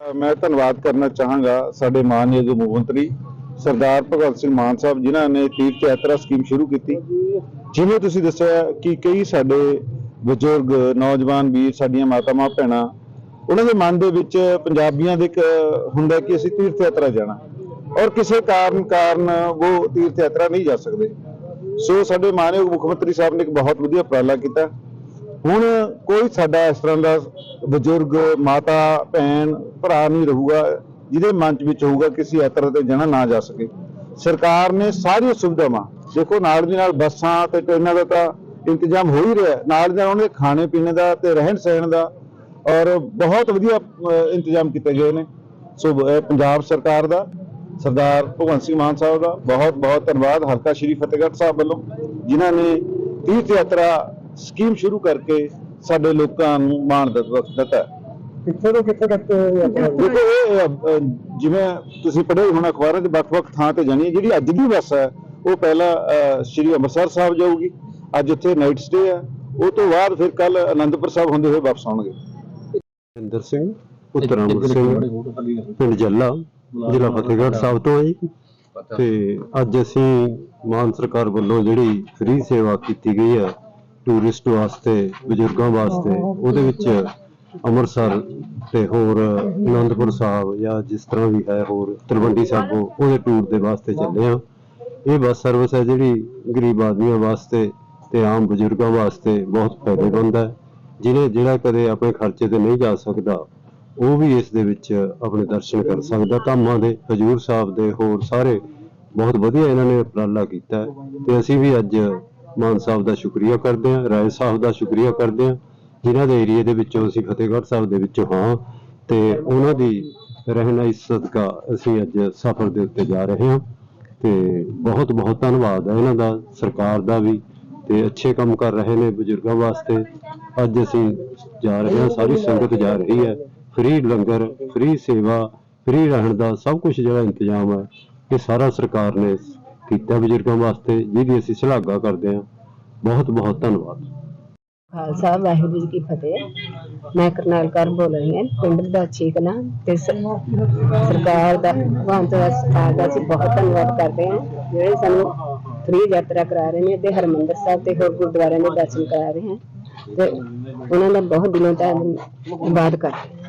ਮੈਂ ਧੰਨਵਾਦ ਕਰਨਾ ਚਾਹਾਂਗਾ ਸਾਡੇ ਮਾਨਯੋਗ ਮੁੱਖ ਮੰਤਰੀ ਸਰਦਾਰ ਭਗਵੰਤ ਸਿੰਘ ਮਾਨ ਸਾਹਿਬ ਜਿਨ੍ਹਾਂ ਨੇ ਤੀਰਥ ਯਾਤਰਾ ਸਕੀਮ ਸ਼ੁਰੂ ਕੀਤੀ। ਜਿਵੇਂ ਤੁਸੀਂ ਦੱਸਿਆ ਕਿ ਕਈ ਸਾਡੇ ਬਜ਼ੁਰਗ, ਨੌਜਵਾਨ ਵੀਰ, ਸਾਡੀਆਂ ਮਾਤਾਵਾਂ ਭੈਣਾਂ, ਉਹਨਾਂ ਦੇ ਮਨ ਦੇ ਵਿੱਚ ਪੰਜਾਬੀਆਂ ਦੇ ਇੱਕ ਹੁੰਦਾ ਕਿ ਅਸੀਂ ਤੀਰਥ ਯਾਤਰਾ ਜਾਣਾ। ਔਰ ਕਿਸੇ ਕਾਰਨ ਕਾਰਨ ਉਹ ਤੀਰਥ ਯਾਤਰਾ ਨਹੀਂ ਜਾ ਸਕਦੇ। ਸੋ ਸਾਡੇ ਮਾਨਯੋਗ ਮੁੱਖ ਮੰਤਰੀ ਸਾਹਿਬ ਨੇ ਇੱਕ ਬਹੁਤ ਵਧੀਆ ਉਪਰਾਲਾ ਕੀਤਾ। ਹੁਣ ਕੋਈ ਸਾਡਾ ਇਸ ਤਰ੍ਹਾਂ ਦਾ ਬਜ਼ੁਰਗ ਮਾਤਾ, ਭੈਣ, ਭਰਾ ਨਹੀਂ ਰਹੂਗਾ, ਜਿਹਦੇ ਮਨ ਚ ਵਿੱਚ ਹੋਊਗਾ ਕਿਸੇ ਯਾਤਰਾ ਤੇ ਜਾਣਾ ਨਾ ਜਾ ਸਕੇ ਸਰਕਾਰ ਨੇ ਸਾਰੀਆਂ ਸੁਵਿਧਾਵਾਂ, ਦੇਖੋ ਨਾਲ ਦੀ ਨਾਲ ਬੱਸਾਂ ਤੇ ਟ੍ਰੇਨਾਂ ਦਾ ਤਾਂ ਇੰਤਜ਼ਾਮ ਹੋ ਹੀ ਰਿਹਾ ਨਾਲ ਦੀ ਨਾਲ ਉਹਨਾਂ ਦੇ ਖਾਣੇ ਪੀਣੇ ਦਾ ਤੇ ਰਹਿਣ ਸਹਿਣ ਦਾ ਔਰ ਬਹੁਤ ਵਧੀਆ ਇੰਤਜ਼ਾਮ ਕੀਤੇ ਗਏ ਨੇ। ਸੋ ਪੰਜਾਬ ਸਰਕਾਰ ਦਾ, ਸਰਦਾਰ ਭਗਵੰਤ ਸਿੰਘ ਮਾਨ ਸਾਹਿਬ ਦਾ ਬਹੁਤ ਬਹੁਤ ਧੰਨਵਾਦ। ਹਲਕਾ ਸ਼੍ਰੀ ਫਤਿਹਗੜ੍ਹ ਸਾਹਿਬ ਵੱਲੋਂ, ਜਿਨ੍ਹਾਂ ਨੇ ਤੀਰਥ ਯਾਤਰਾ ਸਕੀਮ ਸ਼ੁਰੂ ਕਰਕੇ ਸਾਡੇ ਲੋਕਾਂ ਨੂੰ ਮਾਣ ਦਿੱਤਾ। ਕਿੱਥੇ ਤੋਂ ਕਿੱਥੇ ਤੱਕ ਦੇਖੋ ਇਹ ਜਿਵੇਂ ਤੁਸੀਂ ਪੜ੍ਹੇ ਹੋਣਾ ਅਖਬਾਰਾਂ 'ਚ ਵੱਖ-ਵੱਖ ਥਾਂ ਤੇ ਜਾਣੀ ਹੈ ਜਿਹੜੀ ਅੱਜ ਦੀ ਬੱਸ ਹੈ ਉਹ ਪਹਿਲਾਂ ਸ਼੍ਰੀ ਅੰਮ੍ਰਿਤਸਰ ਸਾਹਿਬ ਜਾਊਗੀ ਅੱਜ ਇੱਥੇ ਨਾਈਟ ਸਟੇ ਹੈ। ਉਹ ਤੋਂ ਬਾਅਦ ਫਿਰ ਕੱਲ ਅਨੰਦਪੁਰ ਸਾਹਿਬ ਹੁੰਦੇ ਹੋਏ ਵਾਪਸ ਆਉਣਗੇ। ਇੰਦਰ ਸਿੰਘ ਪੁੱਤਰ ਅਮਰ ਸਿੰਘ ਪਿੰਡ ਜੱਲਾ ਜ਼ਿਲ੍ਹਾ ਫਤਿਹਗੜ੍ਹ ਸਾਹਿਬ ਤੋਂ ਹਾਂ ਜੀ ਤੇ ਅੱਜ ਅਸੀਂ ਮਾਨ ਸਰਕਾਰ ਵੱਲੋਂ ਜਿਹੜੀ ਫ੍ਰੀ ਸੇਵਾ ਕੀਤੀ ਗਈ ਹੈ ਟੂਰਿਸਟ ਵਾਸਤੇ, ਬਜ਼ੁਰਗਾਂ ਵਾਸਤੇ, ਉਹਦੇ ਵਿੱਚ ਅੰਮ੍ਰਿਤਸਰ ਤੇ ਹੋਰ ਅਨੰਦਪੁਰ ਸਾਹਿਬ ਜਾਂ ਜਿਸ ਤਰ੍ਹਾਂ ਵੀ ਹੈ ਹੋਰ ਤਲਵੰਡੀ ਸਾਬੋ ਉਹਦੇ ਟੂਰ ਦੇ ਵਾਸਤੇ ਚੱਲੇ ਆ ਇਹ ਬੱਸ ਸਰਵਿਸ ਹੈ ਜਿਹੜੀ ਗਰੀਬ ਆਦਮੀਆਂ ਵਾਸਤੇ ਤੇ ਆਮ ਬਜ਼ੁਰਗਾਂ ਵਾਸਤੇ ਬਹੁਤ ਫਾਇਦੇਮੰਦ ਹੈ। ਜਿਹਨੇ ਜਿਹੜਾ ਕਦੇ ਆਪਣੇ ਖਰਚੇ ਤੇ ਨਹੀਂ ਜਾ ਸਕਦਾ, ਉਹ ਵੀ ਇਸ ਦੇ ਵਿੱਚ ਆਪਣੇ ਦਰਸ਼ਨ ਕਰ ਸਕਦਾ। ਧਾਮਾਂ ਦੇ, ਹਜੂਰ ਸਾਹਿਬ ਦੇ ਹੋਰ ਸਾਰੇ ਬਹੁਤ ਵਧੀਆ ਇਹਨਾਂ ਨੇ ਉਪਰਾਲਾ ਕੀਤਾ ਤੇ ਅਸੀਂ ਵੀ ਅੱਜ ਮਾਨ ਸਾਹਿਬ ਦਾ ਸ਼ੁਕਰੀਆ ਕਰਦੇ ਹਾਂ, ਰਾਏ ਸਾਹਿਬ ਦਾ ਸ਼ੁਕਰੀਆ ਕਰਦੇ ਹਾਂ। ਜਿਨ੍ਹਾਂ ਦੇ ਏਰੀਏ ਦੇ ਵਿੱਚੋਂ ਅਸੀਂ ਫਤਿਹਗੜ੍ਹ ਸਾਹਿਬ ਦੇ ਵਿੱਚੋਂ ਹਾਂ ਤੇ ਉਹਨਾਂ ਦੀ ਰਹਿਨਾਈ ਸਦਕਾ ਅਸੀਂ ਅੱਜ ਸਫ਼ਰ ਦੇ ਉੱਤੇ ਜਾ ਰਹੇ ਹਾਂ ਤੇ ਬਹੁਤ ਬਹੁਤ ਧੰਨਵਾਦ ਹੈ ਇਹਨਾਂ ਦਾ, ਸਰਕਾਰ ਦਾ ਵੀ ਤੇ ਅੱਛੇ ਕੰਮ ਕਰ ਰਹੇ ਨੇ ਬਜ਼ੁਰਗਾਂ ਵਾਸਤੇ। ਅੱਜ ਅਸੀਂ ਜਾ ਰਹੇ ਹਾਂ, ਸਾਰੀ ਸੰਗਤ ਜਾ ਰਹੀ ਹੈ। ਫ੍ਰੀ ਲੰਗਰ, ਫ੍ਰੀ ਸੇਵਾ, ਫ੍ਰੀ ਰਹਿਣ ਦਾ ਸਭ ਕੁਝ ਜਿਹੜਾ ਇੰਤਜ਼ਾਮ ਹੈ, ਇਹ ਸਾਰਾ ਸਰਕਾਰ ਨੇ ਕੀਤਾ ਬਜ਼ੁਰਗਾਂ ਵਾਸਤੇ, ਜਿਹਦੀ ਅਸੀਂ ਸ਼ਲਾਘਾ ਕਰਦੇ ਹਾਂ। ਬਹੁਤ ਬਹੁਤ ਧੰਨਵਾਦ। ਖਾਲਸਾ, ਵਾਹਿਗੁਰੂ ਜੀ ਕੀ ਫਤਿਹ। ਮੈਂ ਕਰਨੈਲ ਕੌਰ ਬੋਲ ਰਹੀ ਹਾਂ। ਪਿੰਡ ਦਾ ਚੀਕਨਾ ਤੇ ਸਰਕਾਰ ਦਾ ਭਗਵੰਤ ਸਰਕਾਰ ਦਾ ਅਸੀਂ ਬਹੁਤ ਧੰਨਵਾਦ ਕਰਦੇ ਹਾਂ। ਜਿਹੜੇ ਸਾਨੂੰ ਫ੍ਰੀ ਯਾਤਰਾ ਕਰਾ ਰਹੇ ਨੇ ਤੇ ਹਰਮੰਦਰ ਸਾਹਿਬ ਤੇ ਹੋਰ ਗੁਰਦੁਆਰਿਆਂ ਦੇ ਦਰਸ਼ਨ ਕਰਾ ਰਹੇ ਹਨ ਤੇ ਉਹਨਾਂ ਦਾ ਬਹੁਤ ਦਿਲੋਂ ਧੰਨਵਾਦ ਕਰਦੇ ਹਾਂ।